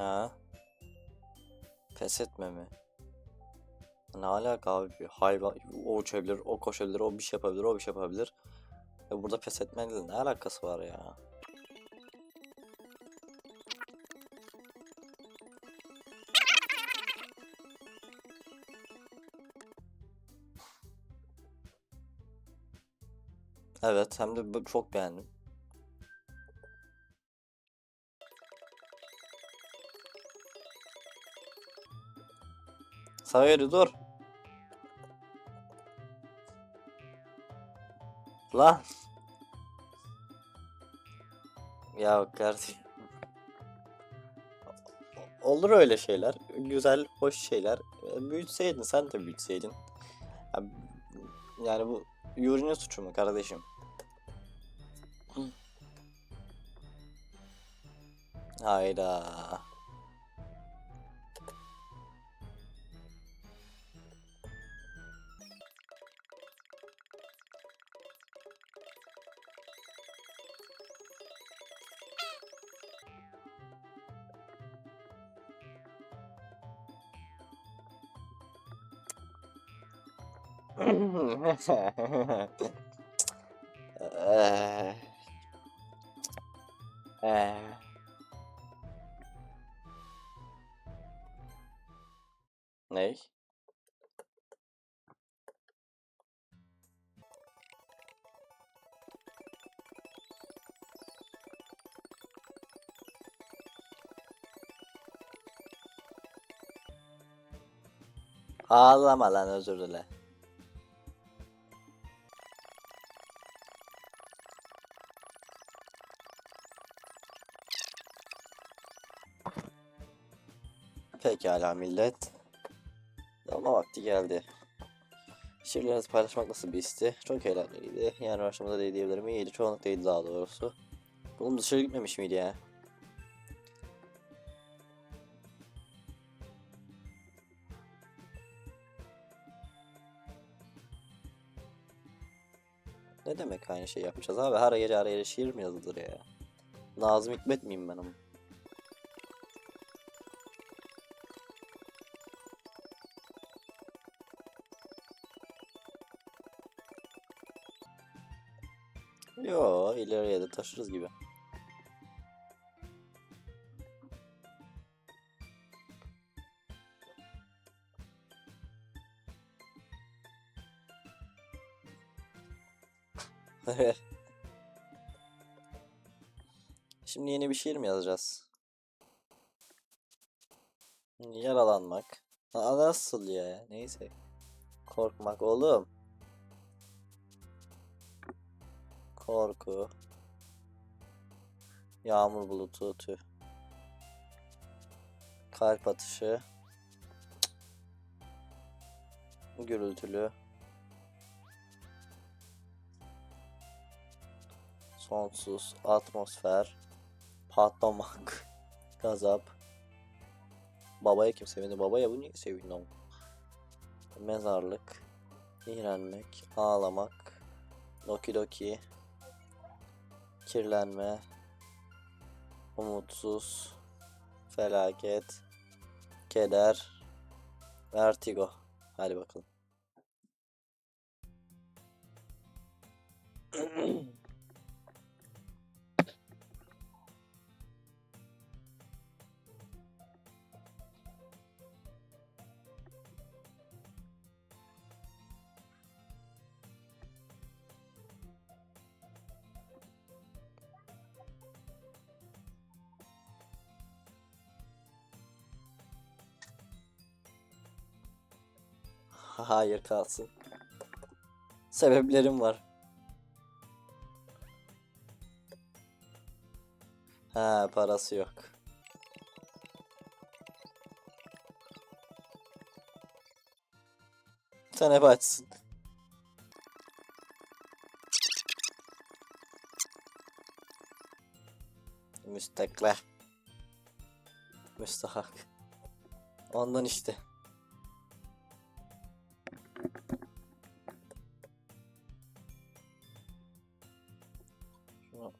Ha? Pes etme mi? Ne alaka abi? Hayvan o uçabilir, o koşabilir, o bir şey yapabilir, o bir şey yapabilir. Ve burada pes etmekle ne alakası var ya? Evet, hem de çok beğendim. Sayeri dur. Lan. Ya kardeşim. Olur öyle şeyler. Güzel, hoş şeyler. E, Büyütseydin, sen de büyütseydin. Ya, Yani bu Yuri'nin suçu mu kardeşim? Hayda. Ney? Ağlama lan özür dile. Pekala millet. Ama vakti geldi. Şiirlerinizi paylaşmak nasıl bir histi? Çok eğlenceliydi. Yani başlamada değil diyebilirim. İyiydi. Çoğunlukla daha doğrusu. Bunun dışarı gitmemiş miydi ya? Ne demek aynı şey yapacağız abi? Her gece her yere şiir mi yazılır ya? Nazım Hikmet miyim ben ama? Taşırız gibi. Şimdi yeni bir şiir mi yazacağız? Yaralanmak. Aa, nasıl ya? Neyse. Korkmak oğlum. Korku. Yağmur bulutu tüh. Kalp atışı. Gürültülü. Sonsuz atmosfer. Patlamak. Gazap. Babaya kim sevindi? Babaya bu niye sevindi ama? Mezarlık. İğrenmek. Ağlamak. Doki doki. Kirlenme. Umutsuz. Felaket. Keder. Vertigo. Hadi bakalım. Hayır kalsın. Sebeplerim var. Ha parası yok. Sen hep açsın. Müstakle. Müstahak. Ondan işte. な。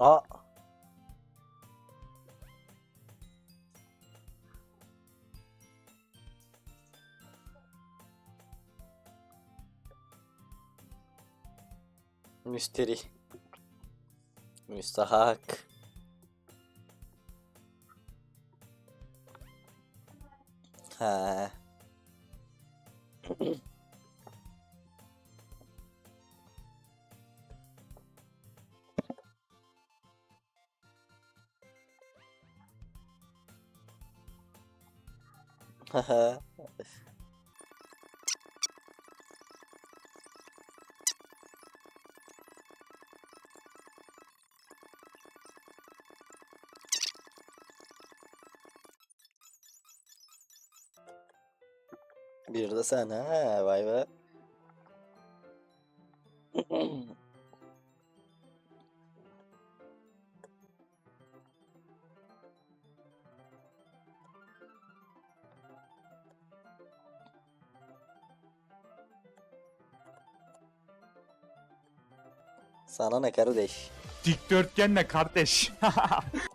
あ Müşteri. Müstahak. Ha. Haha. Bir de sen ha vay be. Sana ne kardeş? Dikdörtgenle kardeş.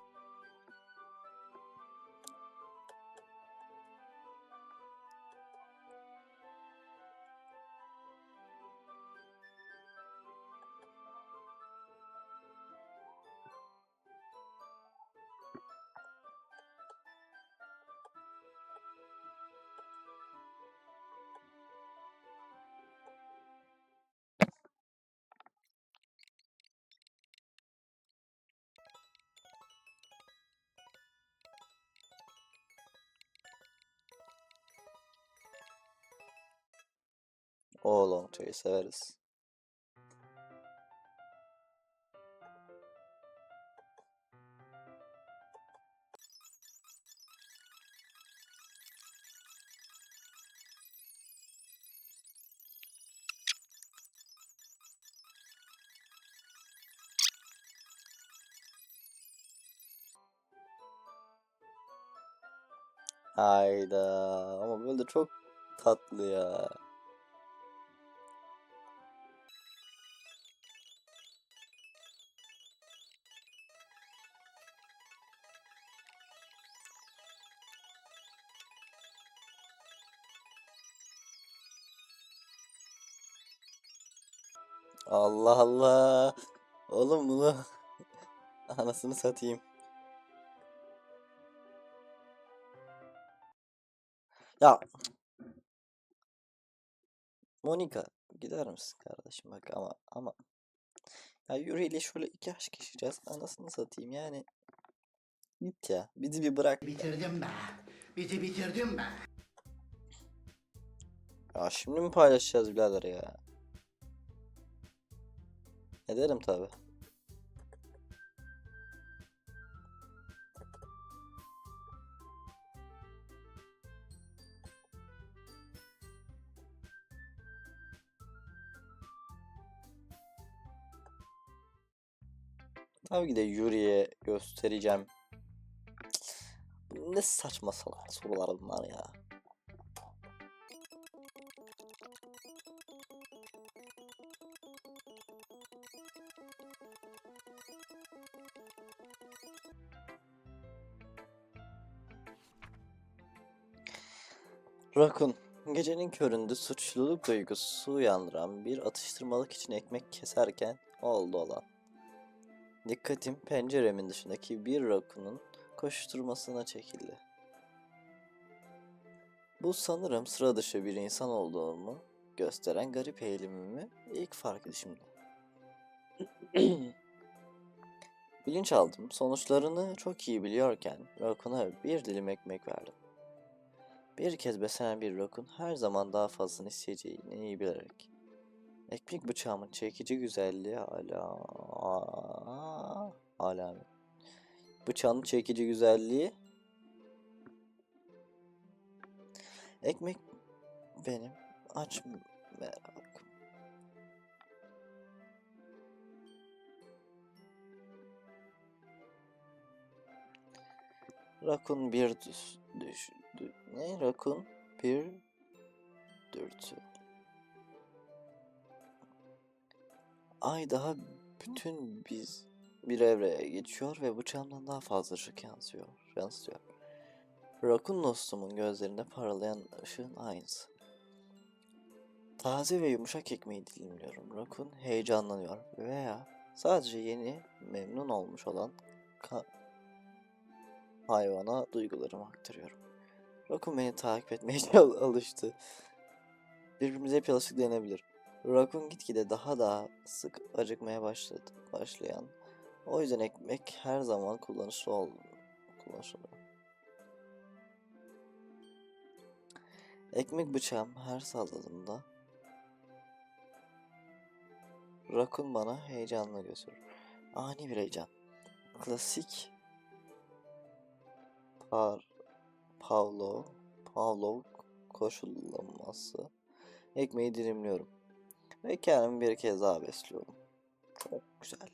Oğlum çayı severiz. Hayda ama böyle çok tatlı ya. Allah Allah. Oğlum bunu anasını satayım. Ya Monika gider misin kardeşim bak ama ama ya Yuri ile şöyle iki aşk yaşayacağız anasını satayım yani git ya bizi bir bırak Bitirdim be. Bizi bitirdim be. ya şimdi mi paylaşacağız birader ya ederim tabi Tabii ki de Yuri'ye göstereceğim. Ne saçma salak sorular bunlar ya. Rakun, gecenin köründe suçluluk duygusu uyandıran bir atıştırmalık için ekmek keserken oldu olan. Dikkatim penceremin dışındaki bir rakunun koşturmasına çekildi. Bu sanırım sıra dışı bir insan olduğumu gösteren garip eğilimimi ilk fark edişimdi. Bilinç aldım. Sonuçlarını çok iyi biliyorken rakuna bir dilim ekmek verdim. Bir kez beslenen bir rakun her zaman daha fazlasını isteyeceğini iyi bilerek. Ekmek bıçağımın çekici güzelliği hala alamet. Bıçağın çekici güzelliği ekmek benim aç merakım. Rakun bir düş, düş, dü- ne rakun bir dürtü. Ay daha bütün biz bir evreye geçiyor ve bıçağımdan daha fazla ışık yansıyor, yansıtıyor. Rakun dostumun gözlerinde parlayan ışığın aynısı. Taze ve yumuşak ekmeği dilimliyorum. Rakun heyecanlanıyor veya sadece yeni memnun olmuş olan hayvana duygularımı aktarıyorum. Rakun beni takip etmeye al- alıştı. Birbirimize hep alışık denebilir. Rakun gitgide daha da sık acıkmaya başladı, başlayan. O yüzden ekmek her zaman kullanışlı oldu. Kullanışlı. Ekmek bıçağım her salladığımda Rakun bana heyecanla götürür. Ani bir heyecan. Klasik Par Pavlov Pavlov koşullaması. Ekmeği dilimliyorum. Ve kendimi bir kez daha besliyorum. Çok güzel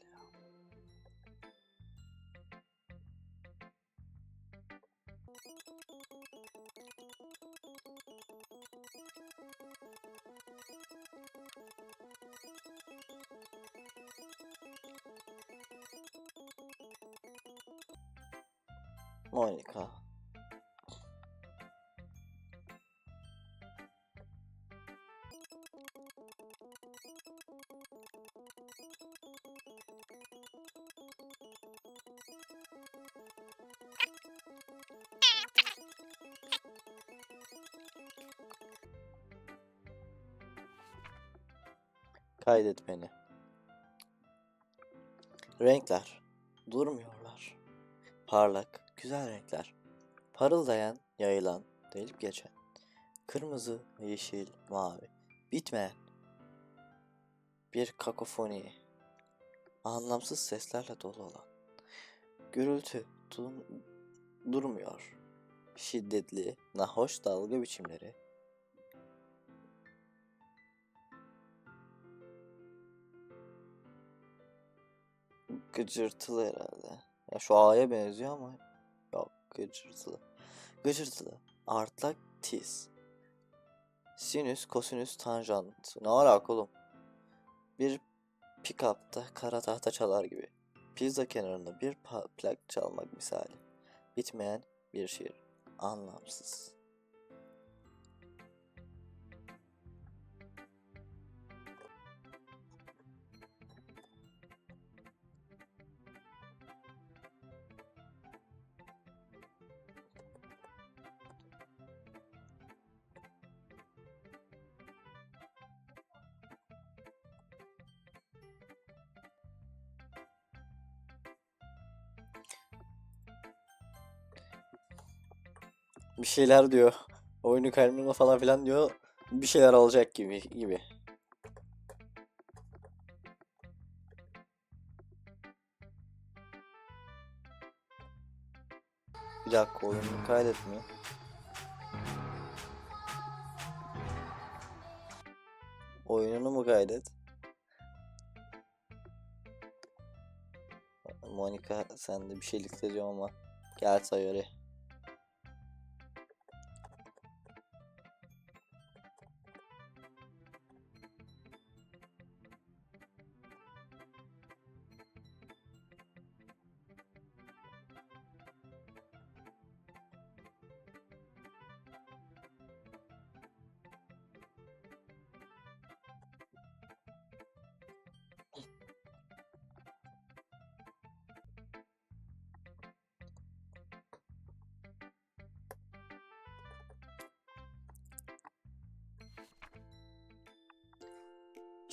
Kaydet beni. Renkler durmuyorlar. Parlak, güzel renkler. Parıldayan, yayılan, delip geçen. Kırmızı, yeşil, mavi. Bitmeyen. Bir kakofoni. Anlamsız seslerle dolu olan. Gürültü dur- durmuyor. Şiddetli, nahoş dalga biçimleri. Gıcırtılı herhalde. Ya şu A'ya benziyor ama yok gıcırtılı. Gıcırtılı. Artlak tiz. Sinüs, kosinüs, tanjant. Ne alaka oğlum? Bir pick-up'ta kara tahta çalar gibi. Pizza kenarında bir plak çalmak misali. Bitmeyen bir şiir. Anlamsız. Bir şeyler diyor. Oyunu kaymama falan filan diyor. Bir şeyler olacak gibi gibi. Bir dakika oyunu kaydetmiyor. Oyununu mu kaydet? Monika sen de bir şeylik diyor ama gel Sayori.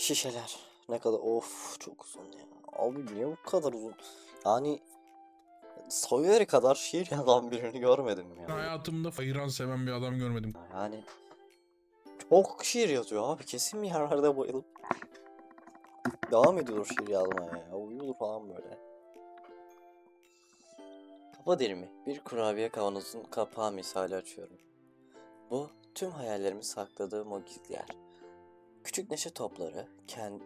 Şişeler. Ne kadar of çok uzun ya. Abi niye bu kadar uzun? Yani Sawyer kadar şiir yazan birini görmedim ya. Hayatımda hayran seven bir adam görmedim. Yani çok şiir yazıyor abi. Kesin bir yerlerde bayılıp devam ediyor şiir yazmaya ya. Uyuyor falan böyle. Kafa derimi. Bir kurabiye kavanozun kapağı misali açıyorum. Bu tüm hayallerimi sakladığım o gizli yer. Küçük neşe topları,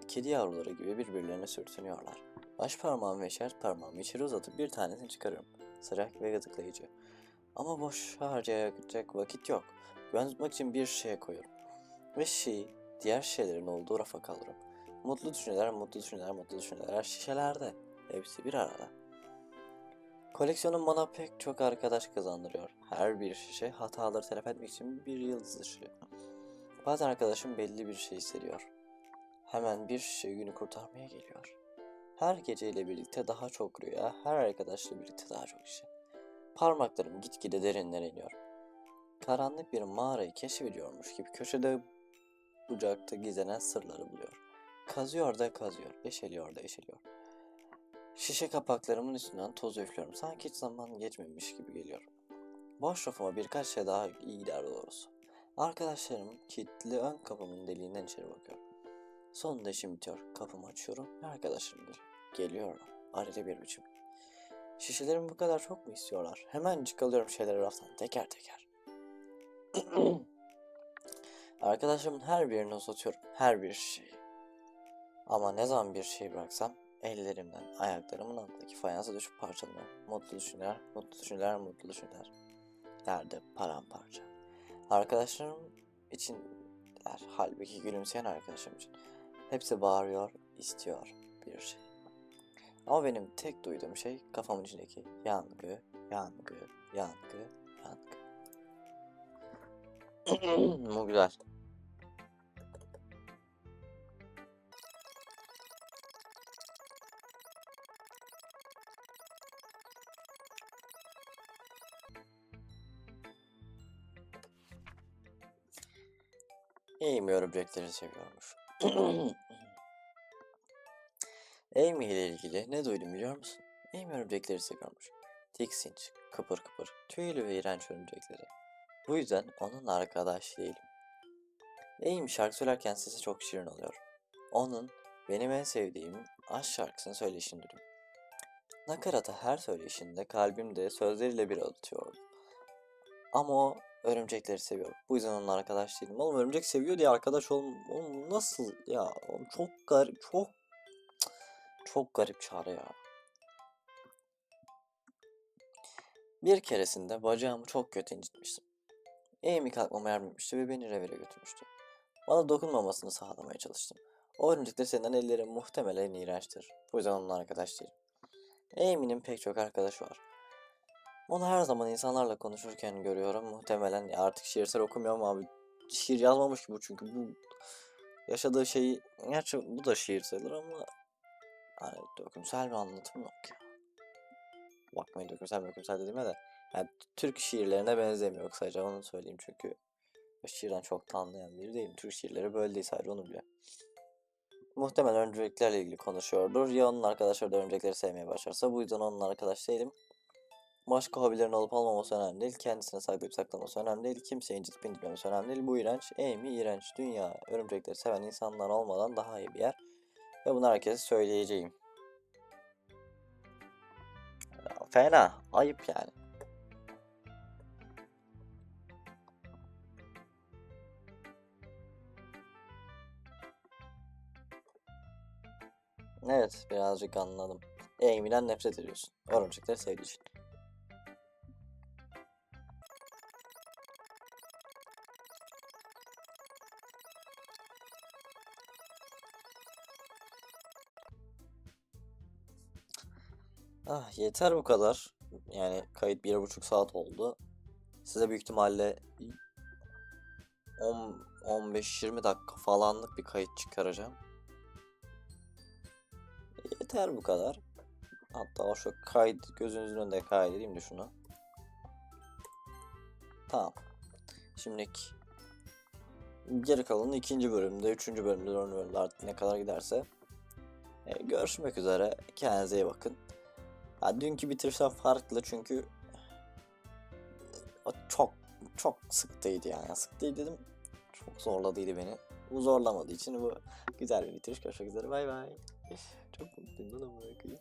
kedi yavruları gibi birbirlerine sürtünüyorlar. Baş parmağım ve işaret parmağımı içeri uzatıp bir tanesini çıkarıyorum. Sıcak ve gıdıklayıcı. Ama boş harcayacak vakit yok. Güven tutmak için bir şeye koyuyorum. Ve şeyi diğer şeylerin olduğu rafa kaldırıyorum. Mutlu düşünceler, mutlu düşünceler, mutlu düşünceler şişelerde. Hepsi bir arada. Koleksiyonum bana pek çok arkadaş kazandırıyor. Her bir şişe hataları telafi etmek için bir yıldız ışığı. Bazen arkadaşım belli bir şey hissediyor. Hemen bir şişe günü kurtarmaya geliyor. Her geceyle birlikte daha çok rüya, her arkadaşla birlikte daha çok şişe. Parmaklarım gitgide derinlere iniyor. Karanlık bir mağarayı keşfediyormuş gibi köşede bucakta gizlenen sırları buluyor. Kazıyor da kazıyor, eşeliyor da eşeliyor. Şişe kapaklarımın üstünden toz üflüyorum. Sanki hiç zaman geçmemiş gibi geliyor. Boş rafıma birkaç şey daha iyi gider doğrusu. Arkadaşlarım kilitli ön kapımın deliğinden içeri bakıyor. Sonunda işim bitiyor. Kapımı açıyorum ve arkadaşlarım geliyor. Geliyorlar. Arada bir biçim. Şişelerimi bu kadar çok mu istiyorlar? Hemencik alıyorum şeyleri raftan teker teker. Arkadaşımın her birini uzatıyorum. Her bir şeyi. Ama ne zaman bir şey bıraksam ellerimden ayaklarımın altındaki fayansa düşüp parçalanıyor. Mutlu düşünceler, mutlu düşünceler, mutlu düşünceler. Yerde paramparça. Arkadaşlarım içinler. Halbuki gülümseyen arkadaşım için. Hepsi bağırıyor, istiyor bir şey. Ama benim tek duyduğum şey kafamın içindeki yangı, yangı, yangı, yangı. Bu güzel. Amy örümcekleri seviyormuş. Amy ile ilgili ne duydum biliyor musun? Amy örümcekleri seviyormuş. Tiksinç, kıpır kıpır, tüylü ve iğrenç örümcekleri. Bu yüzden onunla arkadaş değilim. Amy şarkı söylerken sesi çok şirin oluyor. Onun benim en sevdiğim aşk şarkısını söyleyişini duydum. Nakaratı her söyleyişinde kalbimde sözleriyle bir atıyor. Ama o örümcekleri seviyor. Bu yüzden onunla arkadaş değilim. Oğlum örümcek seviyor diye arkadaş ol oğlum nasıl ya? Oğlum çok garip, çok çok garip çağrı ya. Bir keresinde bacağımı çok kötü incitmiştim. Amy kalkmama yardım etmişti ve beni revire götürmüştü. Bana dokunmamasını sağlamaya çalıştım. O örümcekler senden elleri muhtemelen iğrençtir. Bu yüzden onunla arkadaş değilim. Amy'nin pek çok arkadaşı var. Onu her zaman insanlarla konuşurken görüyorum. Muhtemelen ya artık şiirsel okumuyorum abi. Şiir yazmamış ki bu çünkü bu yaşadığı şeyi gerçi bu da şiir sayılır ama hani dökümsel bir anlatım yok ya. Bakmayın dökümsel dökümsel dediğime de yani Türk şiirlerine benzemiyor kısaca onu söyleyeyim çünkü şiirden çok da biri değilim. Türk şiirleri böyle değil sadece onu bile. Muhtemelen örümceklerle ilgili konuşuyordur. Ya onun arkadaşları da örümcekleri sevmeye başlarsa bu yüzden onun arkadaş değilim. Başka hobilerin olup olmaması önemli değil. Kendisine saklayıp saklaması önemli değil. Kimseyi incitip incitmemesi önemli değil. Bu iğrenç. Amy iğrenç. Dünya örümcekleri seven insanlar olmadan daha iyi bir yer. Ve bunu herkese söyleyeceğim. Fena. Ayıp yani. Evet birazcık anladım. Amy'den nefret ediyorsun. Örümcekleri sevdiği için. Yeter bu kadar. Yani kayıt bir buçuk saat oldu. Size büyük ihtimalle 10 15-20 dakika falanlık bir kayıt çıkaracağım. Yeter bu kadar. Hatta şu kayıt gözünüzün önünde kaydedeyim de şunu. Tamam. Şimdilik geri kalanı ikinci bölümde, üçüncü bölümde, dördüncü bölümde artık ne kadar giderse. E, görüşmek üzere. Kendinize iyi bakın. Ya dünkü bitirişler farklı çünkü çok çok sıktıydı yani. Sıktıydı dedim. Çok zorladıydı beni. Bu zorlamadığı için bu güzel bir bitiriş. Görüşmek üzere. Bay bay. Çok mutluyum lan amına.